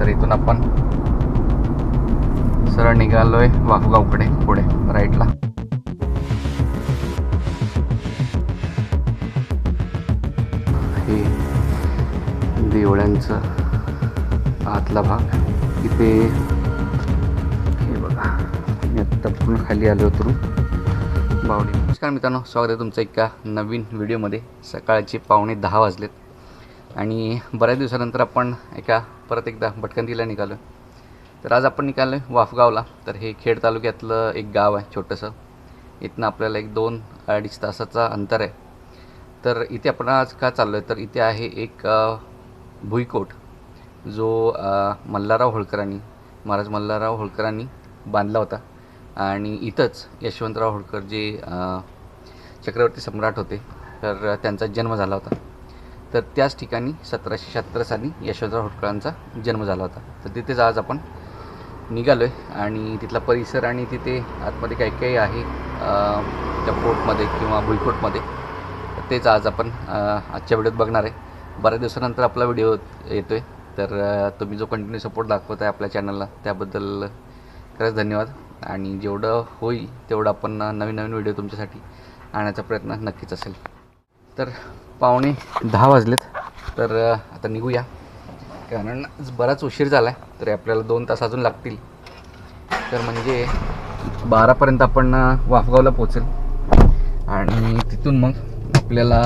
तर इथून आपण सरळ निघालोय वाफगावकडे पुढे राईटला हे देवळ्यांचं आतला भाग. इथे हे बघा मी आत्ता पूर्ण खाली आलो उतरून. बावडी. नमस्कार मित्रांनो स्वागत आहे तुमचं एका नवीन व्हिडिओमध्ये. सकाळचे पावणे दहा वाजलेत. आणि बऱ्याच दिवसानंतर आपण एका परत एकदा भटकंतीला निघालो तर आज आपण निघालो आहे वाफगावला. तर हे खेड तालुक्यातलं एक गाव आहे छोटंसं. इथनं आपल्याला एक दोन अडीच तासाचा अंतर आहे. तर इथे आपण आज का चाललो आहे तर इथे आहे एक भुईकोट. जो मल्हारराव होळकरांनी महाराज मल्हारराव होळकरांनी बांधला होता. आणि इथंच यशवंतराव होळकर जे चक्रवर्ती सम्राट होते तर त्यांचा जन्म झाला होता. तर त्याच ठिकाणी सतराशे शहात्तर साली यशवंतराव होटकरांचा जन्म झाला होता. तर तिथेच आज आपण निघालो आहे आणि तिथला परिसर आणि तिथे आतमध्ये काही काही आहे त्या पोर्टमध्ये किंवा भुईकोटमध्ये. तेच आज आपण आजच्या व्हिडिओत बघणार आहे. बऱ्याच दिवसानंतर आपला व्हिडिओ येतो आहे तर तुम्ही जो कंटिन्यू सपोर्ट दाखवत आहे आपल्या चॅनलला त्याबद्दल खरंच धन्यवाद. आणि जेवढं होईल तेवढं आपण नवीन नवीन व्हिडिओ तुमच्यासाठी आणण्याचा प्रयत्न नक्कीच असेल. तर पावणे दहा वाजलेत. तर आता निघूया. कारण बराच उशीर झाला आहे तरी आपल्याला दोन तास अजून लागतील. तर म्हणजे बारापर्यंत आपण वाफगावला पोचेल आणि तिथून मग आपल्याला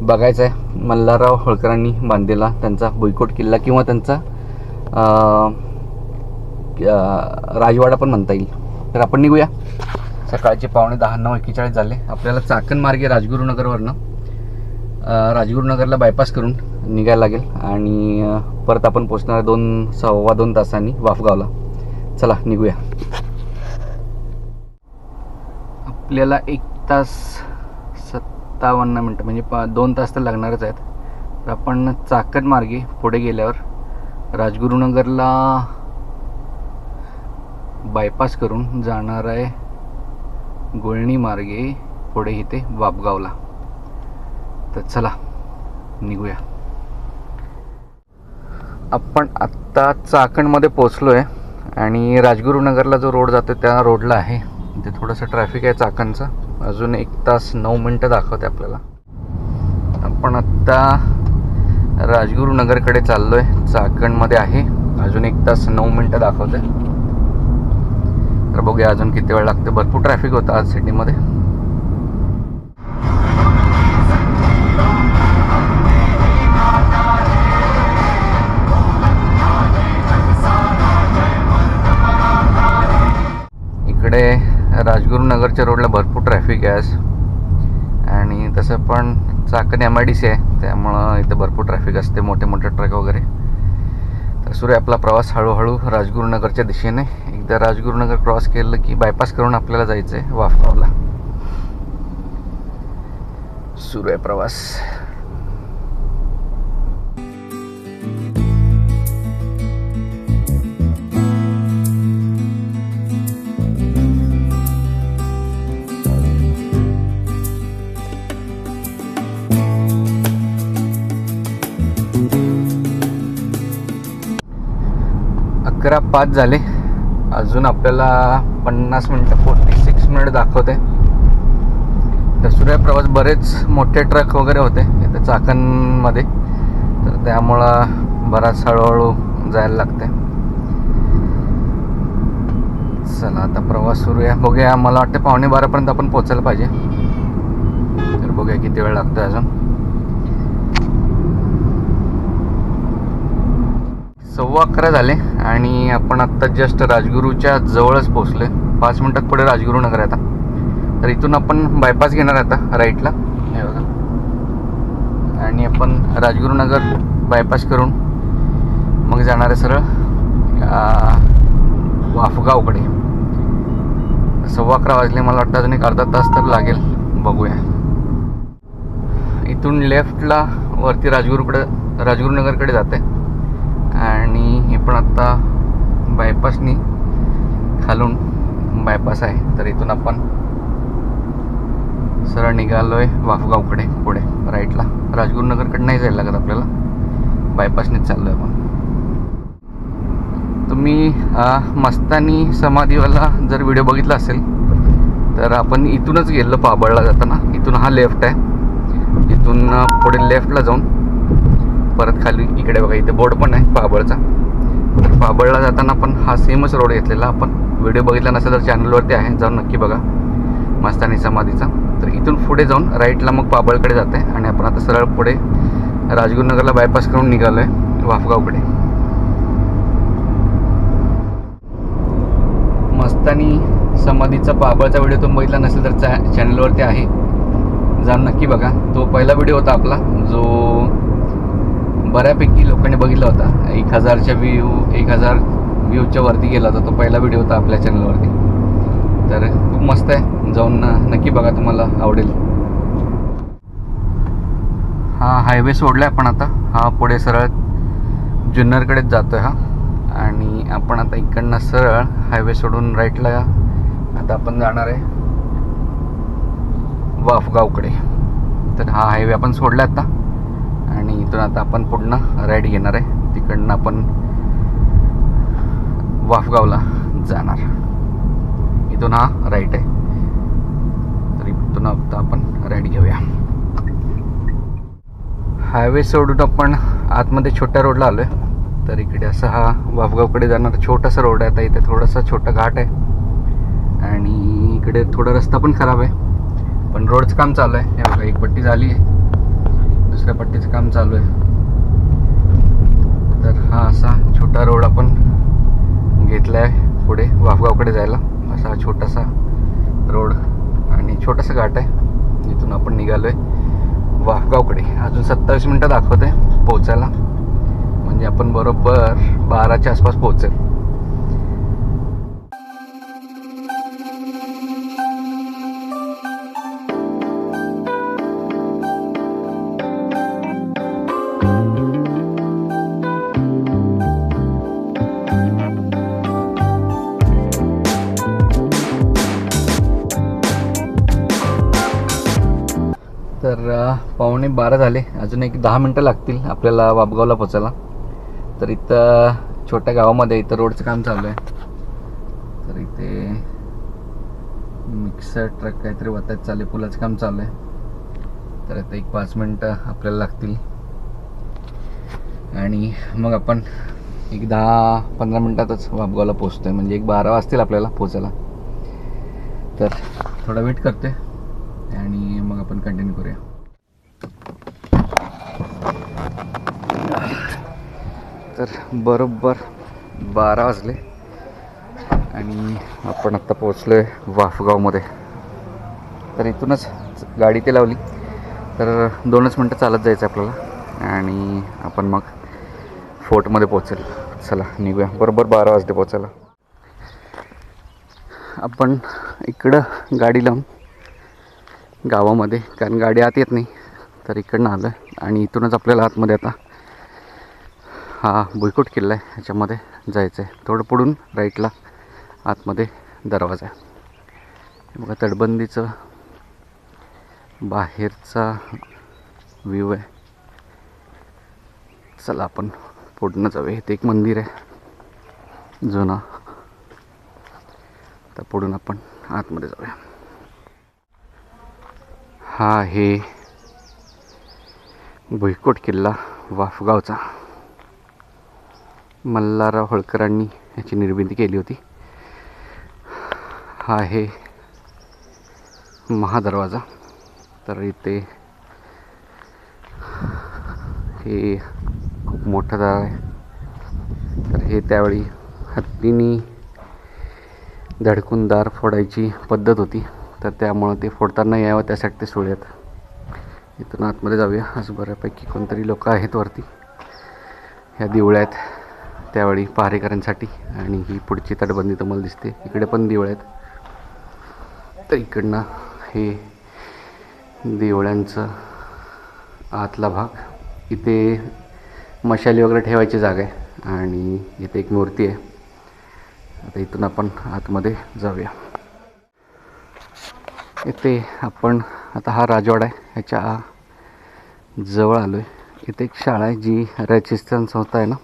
बघायचं आहे मल्हारराव होळकरांनी बांधलेला त्यांचा भुईकोट किल्ला किंवा त्यांचा राजवाडा पण म्हणता येईल. तर आपण निघूया. सकाळचे पावणे दहा नऊ एकेचाळीस झाले. आपल्याला चाकण मार्गे राजगुरुनगरवरनं राजगुरुनगरला बायपास करून निघायला लागेल आणि परत आपण पोचणार दोन सव्वा दोन तासांनी वाफगावला. चला निघूया. आपल्याला एक तास सत्तावन्न मिनटं म्हणजे पा दोन तास तर लागणारच आहेत. तर आपण चाकण मार्गे पुढे गेल्यावर राजगुरुनगरला बायपास करून जाणार आहे गोळणी मार्गे पुढे इथे वापगावला तर चला निघूया. आपण आत्ता चाकणमध्ये पोचलो आहे आणि राजगुरुनगरला जो रोड जातो त्या रोडला आहे. ते थोडंसं ट्रॅफिक आहे चाकणचं. अजून एक तास नऊ मिनटं दाखवते आपल्याला. आपण आत्ता राजगुरुनगरकडे चाललो आहे चाकणमध्ये आहे. अजून एक तास नऊ मिनटं दाखवते. तर बघूया अजून किती वेळ लागते भरपूर ट्रॅफिक होतं आज सिटीमध्ये राजगुरुनगरच्या रोडला भरपूर ट्रॅफिक आहे आज. आणि तसं पण Chakan M I D C आहे त्यामुळं इथं भरपूर ट्रॅफिक असते मोठे मोठे ट्रक वगैरे. तर सुरू आहे आपला प्रवास हळूहळू राजगुरुनगरच्या दिशेने. एकदा राजगुरुनगर क्रॉस केलं की बायपास करून आपल्याला जायचं आहे वाफगावला. सुरू आहे प्रवास. अकरा पाच झाले. अजून आपल्याला पन्नास मिनटं फोर्टी सिक्स मिनिट दाखवते. तर प्रवास बरेच मोठे ट्रक वगैरे होते. इथे चाकणमध्ये. तर त्यामुळं बराच हळूहळू जायला लागते. चला आता प्रवास सुरू आहे. बघूया मला वाटतं पावणे बारापर्यंत आपण पोचायला पाहिजे. तर बघूया किती वेळ लागतो अजून. सव्वा अकरा झाले आणि आपण आत्ता जस्ट राजगुरूच्या जवळच पोचले पाच मिनटात पुढे राजगुरू नगर आता. तर इथून आपण बायपास घेणार आता राईटला हे बघा. आणि आपण राजगुरुनगर बायपास करून मग जाणार आहे सरळ वाफगावकडे. सव्वा अकरा वाजले मला वाटतं अजून एक अर्धा तास तर लागेल. बघूया. इथून लेफ्टला वरती राजगुरूकडे राजगुरुनगरकडे जाते आणि हे पण आत्ता बायपासनी खालून बायपास आहे. तर इथून आपण सरळ निघालो आहे वाफगावकडे पुढे राईटला राजगुरुनगरकडे नाही जायला लागत आपल्याला. बायपासनीच चाललो आहे आपण. तुम्ही मस्तानी समाधीवाला जर व्हिडिओ बघितला असेल तर आपण इथूनच गेलो पाबळला जाताना. इथून हा लेफ्ट आहे. इथून पुढे लेफ्टला जाऊन परत खाली इकडे बघा इथे बोर्ड पण आहे पाबळचा तर पाबळला जाताना पण हा सेमच रोड घेतलेला आपण. व्हिडिओ बघितला नसेल तर चॅनलवरती आहे जाऊन नक्की बघा. मस्तानी समाधीचा. तर इथून पुढे जाऊन राईटला मग पाबळकडे जात आहे आणि आपण आता सरळ पुढे राजगुरुनगरला बायपास करून निघालो आहे वाफगावकडे. मस्तानी समाधीचा पाबळचा व्हिडिओ तुम्ही बघितला नसेल तर चॅ चॅनलवरती आहे. जाऊन नक्की बघा. तो पहिला व्हिडिओ होता आपला जो बऱ्यापैकी लोकांनी बघितला होता. एक हजारच्या व्ह्यू एक हजार व्ह्यूच्या वरती गेला होता. तो पहिला व्हिडिओ होता आपल्या चॅनलवरती तर खूप मस्त आहे. जाऊन नक्की बघा तुम्हाला आवडेल. हा हायवे सोडला आहे आपण आता. हा पुढे सरळ जुन्नरकडेच आहे हा. आणि आपण आता इकडनं सरळ हायवे सोडून राईटला आता आपण जाणार आहे वाफगावकडे. तर हा हायवे आपण सोडला आता. आणि इथून आता आपण पुढनं राईड घेणार आहे. तिकडनं आपण वाफगावला जाणार. इथून हा राईट आहे. तर इथून आता आपण राईड घेऊया. हायवे सोडून आपण आतमध्ये छोट्या रोडला आलो आहे तर इकडे असा हा वाफगावकडे जाणारा छोटासा रोड आहे. आता इथे थोडासा छोटा घाट आहे. आणि इकडे थोडा रस्ता पण खराब आहे. पण रोडचं काम चालू आहे. हे बघा एक पट्टी झाली आहे. दुसऱ्या पट्टीचं काम चालू आहे. तर हा असा छोटा रोड आपण घेतला आहे पुढे वाफगावकडे जायला. असा हा छोटासा रोड आणि छोटासा घाट आहे. इथून आपण निघालो आहे वाफगावकडे. अजून सत्तावीस मिनटं दाखवते पोचायला म्हणजे आपण बरोबर बाराच्या आसपास पोहोचेल. पावणे बारा झाले. अजून एक दहा मिनटं लागतील आपल्याला वापगावला पोचायला तर इथं छोट्या गावामध्ये इथं रोडचं काम चालू आहे. तर इथे मिक्सर ट्रक काहीतरी वातायत चालू आहे पुलाचं काम चालू आहे. तर आता एक पाच मिनटं आपल्याला लागतील. आणि मग आपण एक दहा पंधरा मिनटातच वापगावला पोचतोय म्हणजे एक बारा वाजतील आपल्याला पोचायला तर थोडा वेट करते आणि मग आपण कंटिन्यू करूया. तर बरोबर बारा वाजले. आणि आपण आत्ता पोचलो आहे वाफगावमध्ये. तर इथूनच गाडी ते लावली. तर दोनच मिनटं चालत जायचं आपल्याला. आणि आपण मग फोर्टमध्ये पोचेल चला निघूया. बरोबर बारा वाजले पोचायला आपण इकडं गाडी लावून गावामध्ये कारण गाडी आत येत नाही तर इकडनं आलं आणि इथूनच आपल्याला आतमध्ये आता हा भुईकोट किल्ला आहे. ह्याच्यामध्ये जायचं आहे थोडं पुढून राईटला आतमध्ये दरवाजा आहे. बघा तटबंदीचं बाहेरचा व्ह्यू आहे. चला आपण पुढनं जाऊया. इथे एक मंदिर आहे. जुना. तर पुढून आपण आतमध्ये जाऊया. हा आहे भुईकोट किल्ला वाफगावचा. मल्हारराव होळकरांनी याची निर्मिती केली होती. हा आहे महादरवाजा. तर इथे हे खूप मोठं दार आहे. तर हे त्यावेळी हत्तीनी धडकून दार फोडायची पद्धत होती. तर त्यामुळं ते फोडताना यावं त्यासाठी ते सोडूयात इथून आतमध्ये जाऊया. आज बऱ्यापैकी कोणतरी लोक आहेत वरती. ह्या दिवळ्यात त्यावेळी पहारेकरांसाठी. आणि ही पुढची तटबंदी तुम्हाला दिसते. इकडे पण देवळ आहेत. तर इकडनं हे दिवळ्यांचं आतला भाग. इथे मशाली वगैरे ठेवायची जागा आहे. आणि इथे एक मूर्ती आहे. आता इथून आपण आतमध्ये जाऊया. इथे आपण आता हा राजवाडा आहे. ह्याच्या जवळ आलो आहे इथे एक शाळा आहे जी राजस्थान संस्था आहे ना?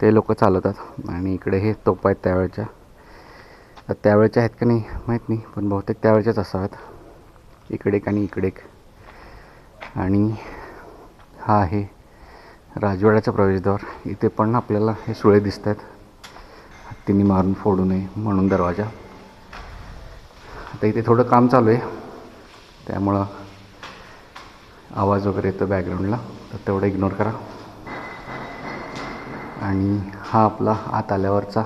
ते लोक चालवतात. आणि इकडे हे तोपा आहेत त्यावेळच्या. त्यावेळच्या आहेत का नाही माहीत नाही पण बहुतेक त्यावेळच्याच असाव्यात. इकडे एक आणि इकडे एक. आणि हा आहे राजवाड्याचा प्रवेशद्वार. इथे पण आपल्याला हे सुळे दिसत आहेत हत्तींनी मारून फोडू नये म्हणून दरवाजा. आता इथे थोडं काम चालू आहे. त्यामुळं आवाज वगैरे येतो बॅकग्राऊंडला तर तेवढं इग्नोर करा. आणि हा आपला आत आल्यावरचा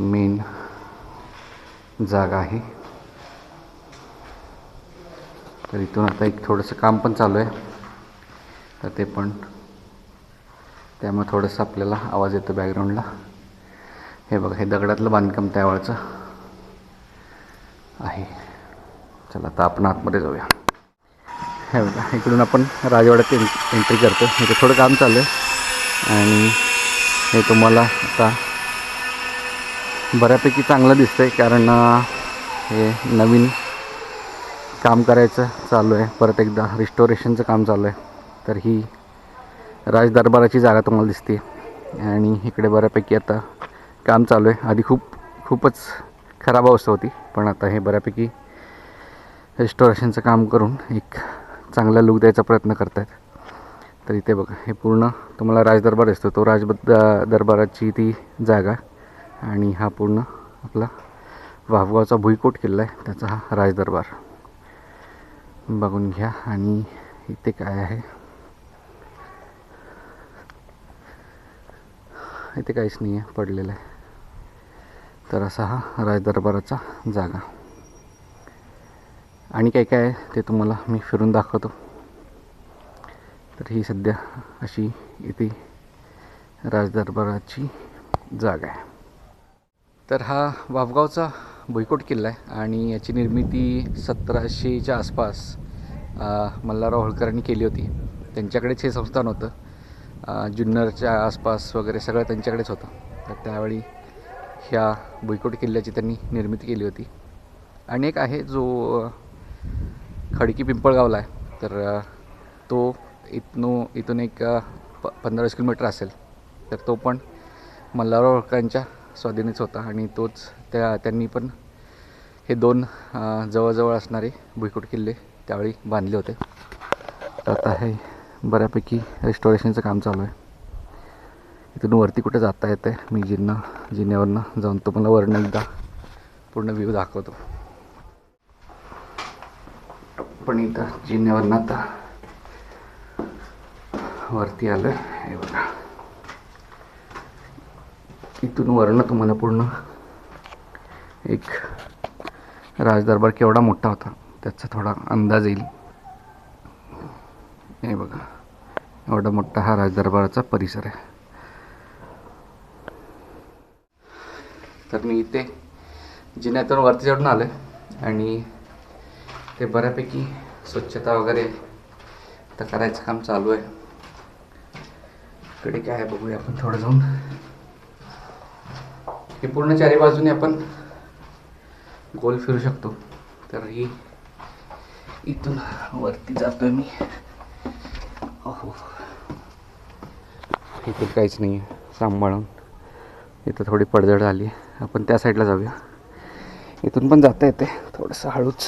मेन जागा आहे. तर इथून आता एक थोडंसं काम पण चालू आहे. तर ते पण. त्यामुळे थोडंसं आपल्याला आवाज येतो बॅकग्राऊंडला हे बघा हे दगडातलं बांधकाम त्यावेळचं आहे. चला आता आपण आतमध्ये जाऊया. हे बघा इकडून आपण राजवाड्यात एं एंट्री करतो इथे थोडं काम चालू आहे. आणि हे तुम्हाला आता बऱ्यापैकी चांगलं दिसतं आहे कारण हे नवीन काम करायचं चालू आहे. परत एकदा रिस्टोरेशनचं काम चालू आहे. तर ही राजदरबाराची जागा तुम्हाला दिसते. आणि इकडे बऱ्यापैकी आता काम चालू आहे. आधी खूप खूपच खराब अवस्था होती पण आता हे बऱ्यापैकी रिस्टोरेशनचं काम करून एक चांगला लुक द्यायचा प्रयत्न करत आहेत तर इथे बघा हे पूर्ण तुम्हाला राजदरबार असतो तो राज दरबाराची ती जागा आणि हा पूर्ण आपला वाघगावचा भुईकोट किल्ला आहे. त्याचा हा राजदरबार. बघून घ्या आणि इथे काय आहे? इथे काहीच नाही आहे पडलेलं आहे. तर असा हा राजदरबाराचा जागा. आणि काय काय आहे ते तुम्हाला मी फिरून दाखवतो. तर ही सध्या अशी इथे राजदरबाराची जागा आहे. तर हा वाफगावचा भुईकोट किल्ला आहे आणि याची निर्मिती सतराशेच्या आसपास मल्हारराव होळकरांनी केली होती. त्यांच्याकडेच हे संस्थान होतं. जुन्नरच्या आसपास वगैरे सगळं त्यांच्याकडेच होतं. तर त्यावेळी ह्या भुईकोट किल्ल्याची त्यांनी निर्मिती केली होती. आणि एक आहे जो खडकी पिंपळगावला आहे. तर तो इथनं इथून एक प पंधरा किलोमीटर असेल. तर तो पण मल्हारराव स्वाधीनच होता आणि तोच त्या त्यांनी पण हे दोन जवळजवळ असणारे भुईकोट किल्ले त्यावेळी बांधले होते. तर आता हे बऱ्यापैकी रेस्टॉरेशनचं काम चालू आहे. इथून वरती कुठे जाता येतं आहे मी जिन्ना जिन्यावरनं जाऊन तुम्हाला वरनं एकदा पूर्ण व्ह्यू दाखवतो. पण इथं जिन्यावरनं आता वरती आलं. हे बघा. इथून वरणं तुम्हाला पूर्ण एक राजदरबार केवढा मोठा होता त्याचा थोडा अंदाज येईल. हे बघा. एवढा मोठा हा राजदरबाराचा परिसर आहे. तर मी इथे जिन्यातून वरती चढून आलो आहे आणि ते बऱ्यापैकी स्वच्छता वगैरे तर करायचं काम चालू आहे. इकडे काय आहे बघूया आपण थोडं जाऊन. हे पूर्ण चारी बाजूने आपण गोल फिरू शकतो. तर ही इथून वरती जातोय मी. अहो. इथे काहीच नाही आहे सांभाळून. इथं थोडी पडझड झाली आहे. आपण त्या साईडला जाऊया. इथून पण जाता येते थोडंसं हळूच.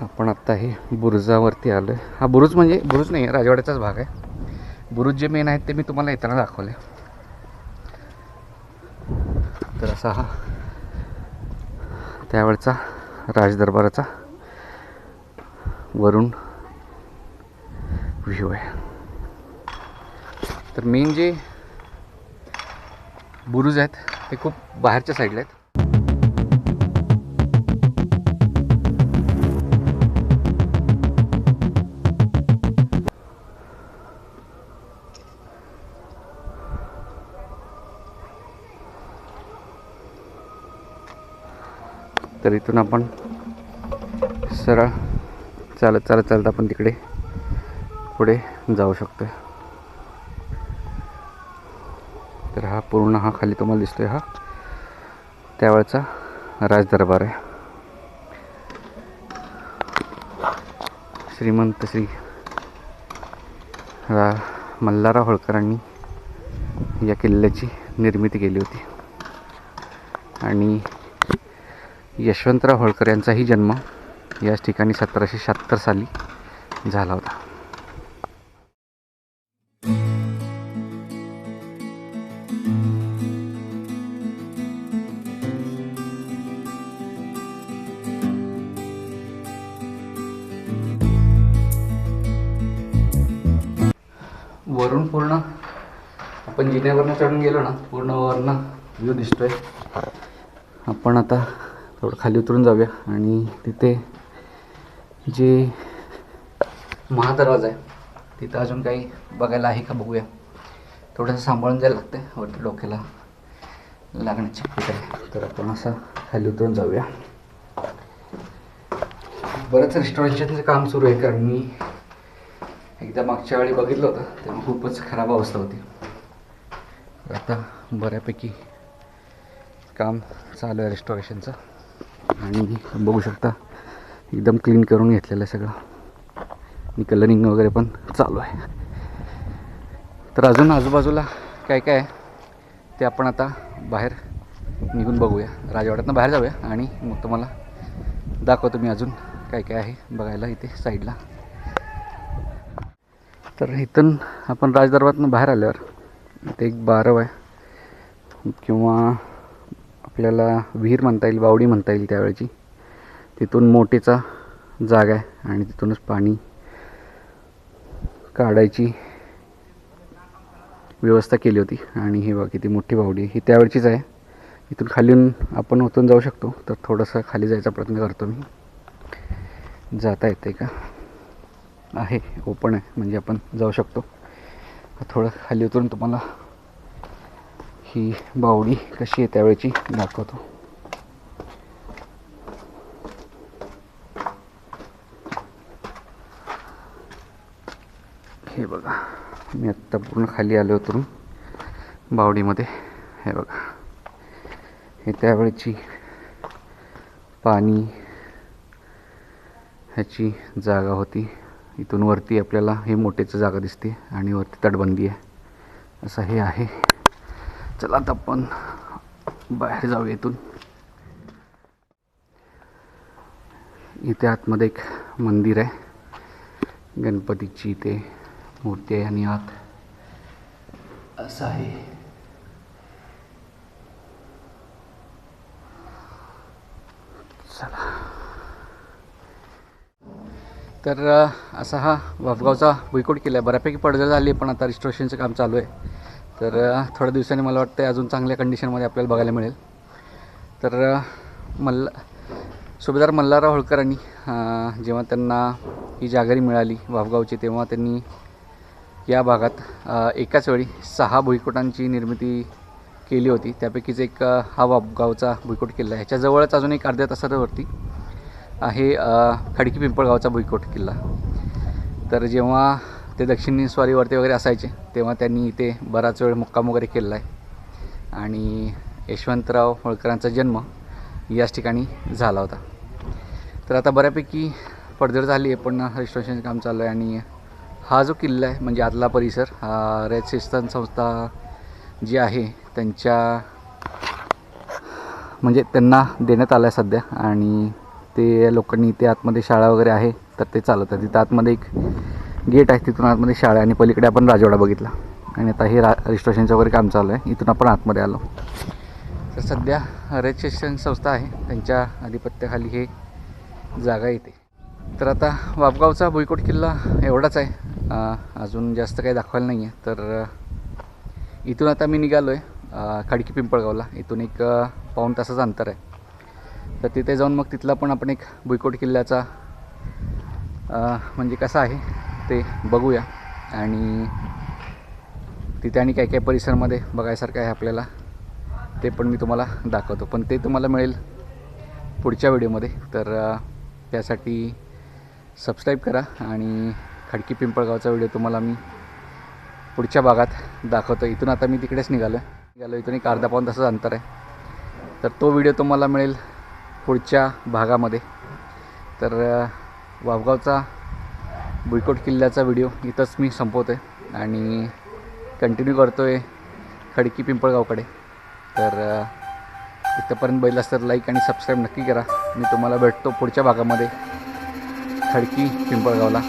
आपण आत्ता हे बुरुजावरती आलो आहे हा बुरुज म्हणजे बुरुज नाही आहे राजवाड्याचाच भाग आहे. बुरुज जे मेन आहेत ते मी तुम्हाला येताना दाखवले. तर असा हा त्यावेळचा राजदरबाराचा वरून व्ह्यू आहे. तर मेन जे बुरुज आहेत ते खूप बाहेरच्या साईडला आहेत. तर इथून आपण सरळ चालत चालत चालत आपण तिकडे पुढे जाऊ शकतो तर हा पूर्ण हा खाली तुम्हाला दिसतोय हा. त्यावेळचा राजदरबार आहे. श्रीमंत श्री रा मल्हारराव होळकरांनी या किल्ल्याची निर्मिती केली होती. आणि यशवंतराव होळकर यांचाही जन्म याच ठिकाणी सतराशे शहात्तर साली झाला होता. वरून पूर्ण आपण जिन्यावरनं चढून गेलो ना पूर्ण वरनं व्ह्यू दिसतोय. आपण आता थोडं खाली उतरून जाऊया. आणि तिथे जे महादरवाजा आहे तिथं अजून काही बघायला आहे का बघूया. थोडंसं सांभाळून जायला लागतं वरती डोक्याला लागण्याची शक्यता आहे. तर आपण असं खाली उतरून जाऊया. बरंच रेस्टॉरंटचं काम सुरू आहे कारण मी एकदा मागच्या वेळी बघितलं होतं तेव्हा खूपच खराब अवस्था होती. आता बऱ्यापैकी काम चालू आहे रेस्टॉरेशनचं आणि बघू शकता एकदम क्लीन करून घेतलेलं आहे सगळं. आणि कलरिंग वगैरे पण चालू आहे. तर अजून आजूबाजूला काय काय आहे ते आपण आता बाहेर निघून बघूया. राजवाड्यातनं बाहेर जाऊया आणि मग तुम्हाला दाखवतो मी अजून काय काय आहे बघायला इथे साईडला तर इथून आपण राजदरबारातून बाहेर आल्यावर इथे एक बारव आहे. किंवा आपल्याला विहीर म्हणता येईल बावडी म्हणता येईल त्यावेळची. तिथून मोठीचा जागा आहे आणि तिथूनच पाणी काढायची व्यवस्था केली होती. आणि ही बघा किती मोठी बावडी आहे. ही त्यावेळचीच आहे. इथून खालीून आपण ओतून जाऊ शकतो. तर थोडंसं खाली जायचा प्रयत्न करतो मी. जाता येते का? आहे. ओपन आहे. म्हणजे आपण जाऊ शकतो. थोडं खाली उतरून तुम्हाला ही बावडी कशी आहे त्यावेळची? दाखवतो. हे बघा मी आत्ता पूर्ण खाली आलो उतरून बावडीमध्ये. हे बघा हे त्यावेळची पाणी ह्याची जागा होती. इथून वरती आपल्याला हे मोठेचं जागा दिसते आणि वरती तटबंदी आहे. असं हे आहे. चला आता आपण बाहेर जाऊ इथून. इथे आतमध्ये एक मंदिर आहे. गणपतीची इथे मूर्ती आहे आणि आत असं आहे. चला. तर असा हा वाफगावचा भुईकोट किल्ला आहे. बऱ्यापैकी पडझड झाली आहे पण आता रिस्टोरेशनचं काम चालू आहे. तर थोड्या दिवसांनी मला वाटतं अजून चांगल्या कंडिशनमध्ये आपल्याला बघायला मिळेल. तर मल्ल सुभेदार मल्हारराव होळकरांनी जेव्हा त्यांना ही जागरी मिळाली वाफगावची तेव्हा त्यांनी या भागात एकाच वेळी सहा भुईकोटांची निर्मिती केली होती. त्यापैकीच एक हा वाफगावचा भुईकोट किल्ला आहे. ह्याच्याजवळच अजून एक अर्ध्या तासावरती आहे खडकी पिंपळगावचा भुईकोट किल्ला. तर जेव्हा ते दक्षिणी स्वारीवरती वगैरे असायचे. तेव्हा त्यांनी इथे बराच वेळ मुक्काम वगैरे केलेला आहे. आणि यशवंतराव होळकरांचा जन्म याच ठिकाणी झाला होता. तर आता बऱ्यापैकी पडझड झाली आहे पण रेजिस्ट्रेशन काम चालू आहे आणि हा जो किल्ला आहे म्हणजे आतला परिसर हा रेसिस्टन संस्था जी आहे त्यांच्या म्हणजे त्यांना देण्यात आलं आहे सध्या. आणि ते लोकांनी इथे आतमध्ये शाळा वगैरे आहे तर ते चालवतात. तिथं आतमध्ये एक गेट आहे तिथून आतमध्ये शाळा आणि पलीकडे आपण राजवाडा बघितला. आणि आता हे रा रजिस्ट्रेशनचं वगैरे काम चालू आहे. इथून आपण आतमध्ये आलो. तर सध्या रजिस्ट्रेशन संस्था आहे. त्यांच्या आधिपत्याखाली हे जागा येते. तर आता वापगावचा भुईकोट किल्ला एवढाच आहे. अजून जास्त काही दाखवायला नाही आहे तर इथून आता मी निघालो आहे खाडकी पिंपळगावला. इथून एक पाऊण तासाचं अंतर आहे. तर तिथे जाऊन मग तिथला पण आपण एक भुईकोट किल्ल्याचा म्हणजे कसा आहे ते बघूया. आणि तिथे आणि काय काय परिसरमध्ये बघायसारखं आहे आपल्याला ते पण मी तुम्हाला दाखवतो. पण ते तुम्हाला मिळेल पुढच्या व्हिडिओमध्ये. तर त्यासाठी सबस्क्राईब करा आणि खडकी पिंपळगावचा व्हिडिओ तुम्हाला मी पुढच्या भागात दाखवतो. इथून आता मी तिकडेच निघालो निघालो इथून एक अर्धा पाऊन तासाचं अंतर आहे. तर तो व्हिडिओ तुम्हाला मिळेल पुढच्या भागामध्ये. तर वावगावचा भुईकोट किल्ल्याचा व्हिडिओ इथंच मी संपवतो आहे आणि कंटिन्यू करतो आहे खडकी पिंपळगावकडे. तर इथंपर्यंत बैलास तर लाईक आणि सबस्क्राईब नक्की करा. मी तुम्हाला भेटतो पुढच्या भागामध्ये. खडकी पिंपळगावला.